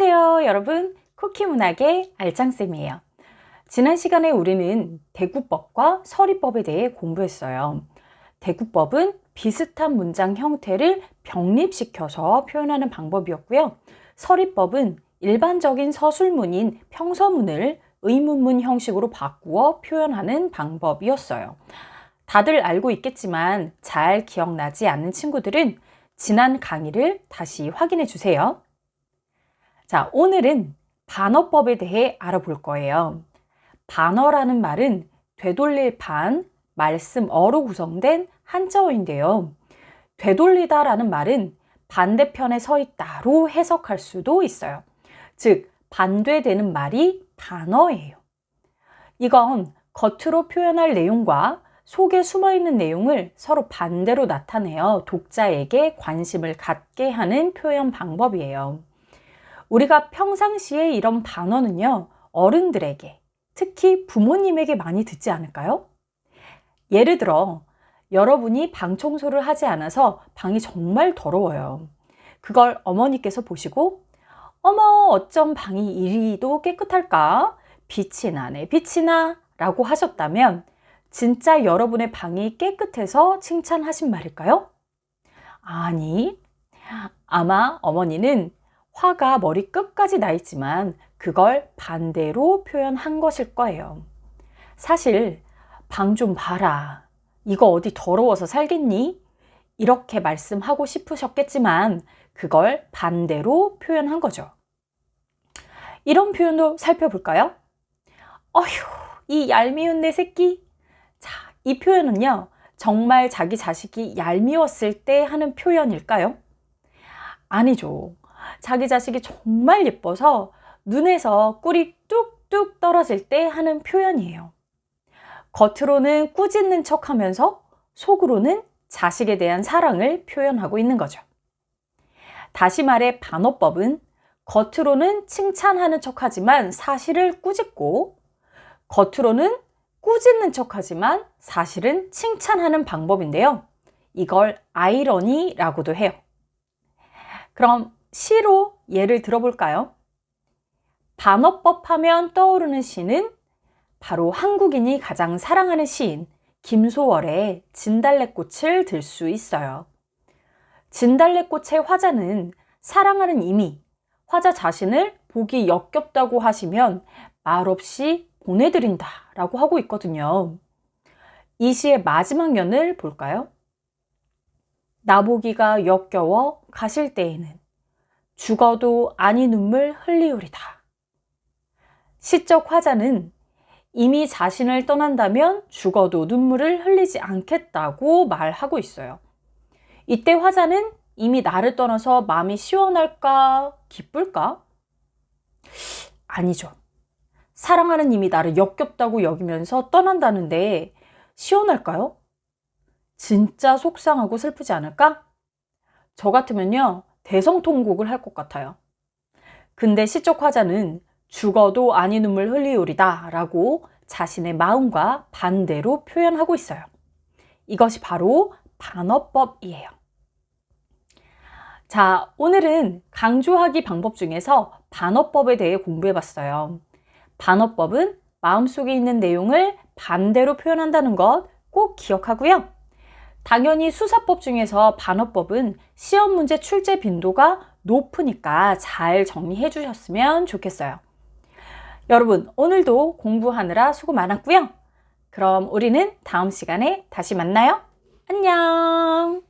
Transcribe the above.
안녕하세요, 여러분. 쿠키 문학의 알짱쌤이에요. 지난 시간에 우리는 대구법과 서리법에 대해 공부했어요. 대구법은 비슷한 문장 형태를 병립시켜서 표현하는 방법이었고요. 서리법은 일반적인 서술문인 평서문을 의문문 형식으로 바꾸어 표현하는 방법이었어요. 다들 알고 있겠지만 잘 기억나지 않는 친구들은 지난 강의를 다시 확인해 주세요. 자, 오늘은 반어법에 대해 알아볼 거예요. 반어라는 말은 되돌릴 반, 말씀어로 구성된 한자어인데요. 되돌리다 라는 말은 반대편에 서 있다로 해석할 수도 있어요. 즉, 반대되는 말이 반어예요. 이건 겉으로 표현할 내용과 속에 숨어 있는 내용을 서로 반대로 나타내어 독자에게 관심을 갖게 하는 표현 방법이에요. 우리가 평상시에 이런 반어는요, 어른들에게, 특히 부모님에게 많이 듣지 않을까요? 예를 들어, 여러분이 방 청소를 하지 않아서 방이 정말 더러워요. 그걸 어머니께서 보시고, 어머, 어쩜 방이 이리도 깨끗할까? 빛이 나네, 빛이 나. 라고 하셨다면, 진짜 여러분의 방이 깨끗해서 칭찬하신 말일까요? 아니, 아마 어머니는 화가 머리 끝까지 나 있지만 그걸 반대로 표현한 것일 거예요. 사실, 방 좀 봐라. 이거 어디 더러워서 살겠니? 이렇게 말씀하고 싶으셨겠지만 그걸 반대로 표현한 거죠. 이런 표현도 살펴볼까요? 어휴, 이 얄미운 내 새끼. 자, 이 표현은요, 정말 자기 자식이 얄미웠을 때 하는 표현일까요? 아니죠. 자기 자식이 정말 예뻐서 눈에서 꿀이 뚝뚝 떨어질 때 하는 표현이에요. 겉으로는 꾸짖는 척 하면서 속으로는 자식에 대한 사랑을 표현하고 있는 거죠. 다시 말해 반어법은 겉으로는 칭찬하는 척 하지만 사실을 꾸짖고 겉으로는 꾸짖는 척 하지만 사실은 칭찬하는 방법인데요. 이걸 아이러니라고도 해요. 그럼 시로 예를 들어볼까요? 반어법 하면 떠오르는 시는 바로 한국인이 가장 사랑하는 시인 김소월의 진달래꽃을 들 수 있어요. 진달래꽃의 화자는 사랑하는 이미 화자 자신을 보기 역겹다고 하시면 말없이 보내드린다 라고 하고 있거든요. 이 시의 마지막 연을 볼까요? 나보기가 역겨워 가실 때에는 죽어도 아니 눈물 흘리우리다. 시적 화자는 이미 자신을 떠난다면 죽어도 눈물을 흘리지 않겠다고 말하고 있어요. 이때 화자는 이미 나를 떠나서 마음이 시원할까, 기쁠까? 아니죠. 사랑하는 이미 나를 역겹다고 여기면서 떠난다는데 시원할까요? 진짜 속상하고 슬프지 않을까? 저 같으면요, 대성통곡을 할 것 같아요. 근데 시적 화자는 죽어도 아니 눈물 흘리오리다 라고 자신의 마음과 반대로 표현하고 있어요. 이것이 바로 반어법이에요. 자, 오늘은 강조하기 방법 중에서 반어법에 대해 공부해 봤어요. 반어법은 마음속에 있는 내용을 반대로 표현한다는 것 꼭 기억하고요. 당연히 수사법 중에서 반어법은 시험 문제 출제 빈도가 높으니까 잘 정리해 주셨으면 좋겠어요. 여러분, 오늘도 공부하느라 수고 많았고요. 그럼 우리는 다음 시간에 다시 만나요. 안녕!